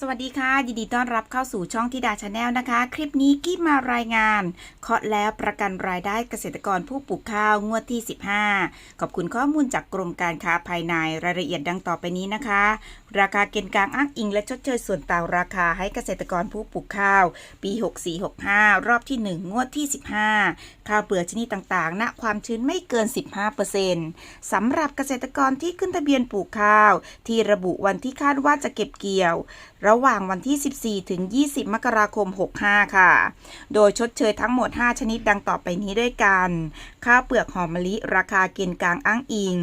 สวัสดีค่ะ ยินดีต้อนรับเข้าสู่ช่องทิดาชาแนลนะคะ คลิปนี้กิ๊บมารายงานเคาะแล้วประกันรายได้เกษตรกรผู้ปลูกข้าวงวดที่ 15 ขอบคุณข้อมูลจากกรมการค้าภายในรายละเอียดดังต่อไปนี้นะคะ ราคาเกณฑ์กลางอ้างอิงและชดเชยส่วนต่างราคาให้เกษตรกรผู้ปลูกข้าว ปี 6465 รอบที่ 1 งวดที่ 15 ข้าวเปลือกชนิดต่างๆณความชื้นไม่เกิน 15%สำหรับเกษตรกรที่ขึ้นทะเบียนปลูกข้าว ที่ระบุวันที่คาดว่าจะเก็บเกี่ยวระหว่างวันที่ 14 ถึง 20 มกราคม 65 ค่ะ โดยชดเชยทั้งหมด 5 ชนิดดังต่อไปนี้ด้วยกัน ข้าวเปลือกหอมมะลิ ราคาเกณฑ์กลางอ้างอิง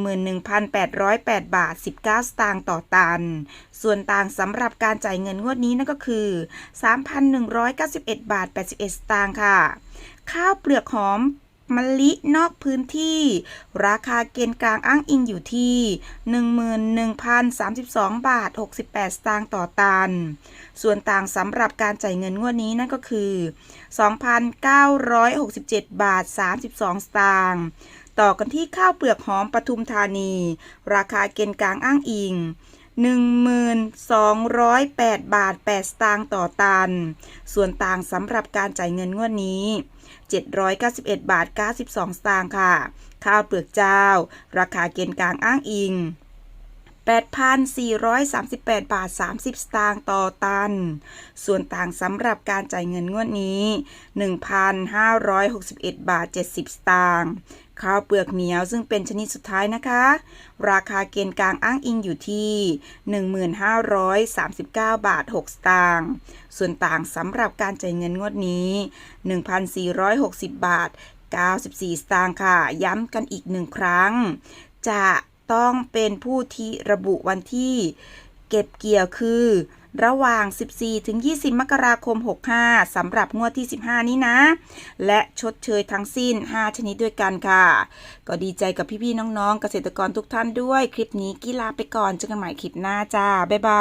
11,808 บาท 19 สตางค์ต่อตัน ส่วนต่างสำหรับการจ่ายเงินงวดนี้นั่นก็คือ 3,191 บาท 81 สตางค์ค่ะ ข้าวเปลือกหอม มะลินอกพื้นที่ ราคาเกณฑ์กลางอ้างอิงอยู่ที่ 11,032 บาท 68 สตางค์ต่อตัน ส่วนต่างสำหรับการจ่ายเงินงวดนี้นั่นก็คือ 2,967 บาท 32 สตางค์ต่อกันที่ข้าวเปลือกหอมปทุมธานี ราคาเกณฑ์กลางอ้างอิง 1,208 บาท 8 สตางค์ต่อตัน ส่วนต่างสำหรับการจ่ายเงินงวดนี้ 791 บาท 92 สตางค์ค่ะ ข้าวเปลือกเจ้า ราคาเกณฑ์กลางอ้างอิง 8,438 บาท 30 สตางค์ต่อตัน ส่วนต่างสำหรับการจ่ายเงินงวดนี้ 1,561 บาท 70 สตางค์ข้าวเปลือกเหนียวซึ่งเป็นชนิดสุดท้ายนะคะ ราคาเกณฑ์กลางอ้างอิงอยู่ที่ 1539 บาท 6 สตางค์ส่วนต่างสำหรับการจ่ายเงินงวดนี้ 1,460 บาท 94 สตางค์ค่ะ ย้ำกันอีกหนึ่งครั้ง จะ ต้องเป็นผู้ที่ระบุวันที่ เก็บเกี่ยวคือ ระหว่าง 14 ถึง 20 มกราคม 65สำหรับงวดที่ 15 นี้นะ และชดเชยทั้งสิ้น 5 ชนิดด้วยกันค่ะ ก็ดีใจกับพี่ๆน้องๆ เกษตรกรทุกท่านด้วย คลิปนี้กีฬาไปก่อนเจอกันใหม่คลิปหน้าจ้า บ๊ายบาย